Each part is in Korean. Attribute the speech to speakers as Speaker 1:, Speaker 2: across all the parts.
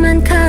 Speaker 1: 慢看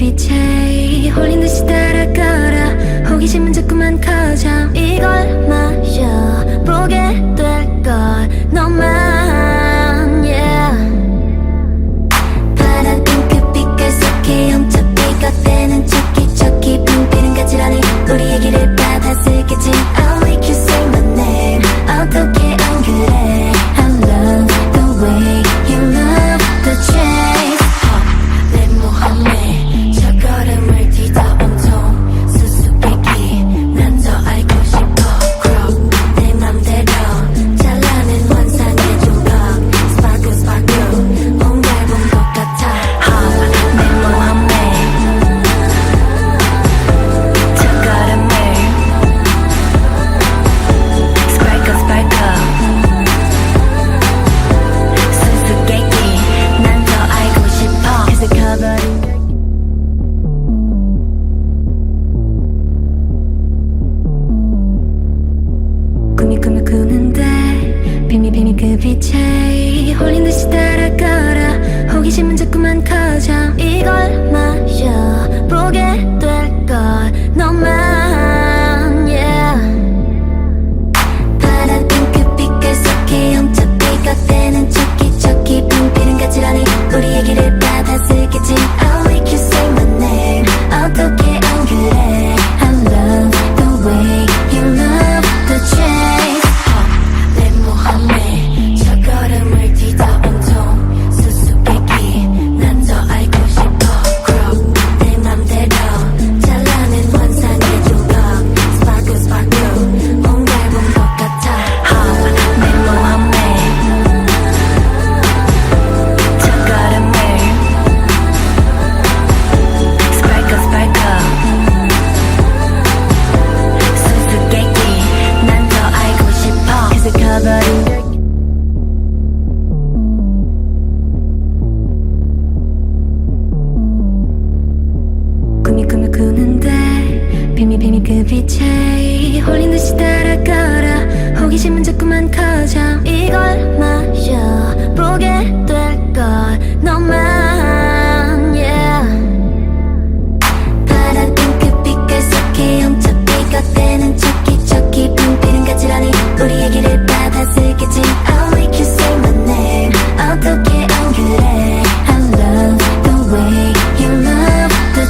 Speaker 1: 빛에 홀린 듯이 따라가라. 호기심은 자꾸만 커져. 이걸 마셔. 보게 될 걸. 너만 yeah. 파란 핑크 빛깔 속에 영차 삐걱대는 척기 척기 빙비는 가지라니 우리의 길을 홀린 듯이 따라가라. 호기심은 자꾸만 커져. 이걸 마셔. 보게 될 걸. 너만 yeah. 파란 핑크빛깔 그 속에 훔쳐 삐걱대는 척기 척기 빙피는 가지라니 우리 얘기를 I'll make you say my name I love the way you love the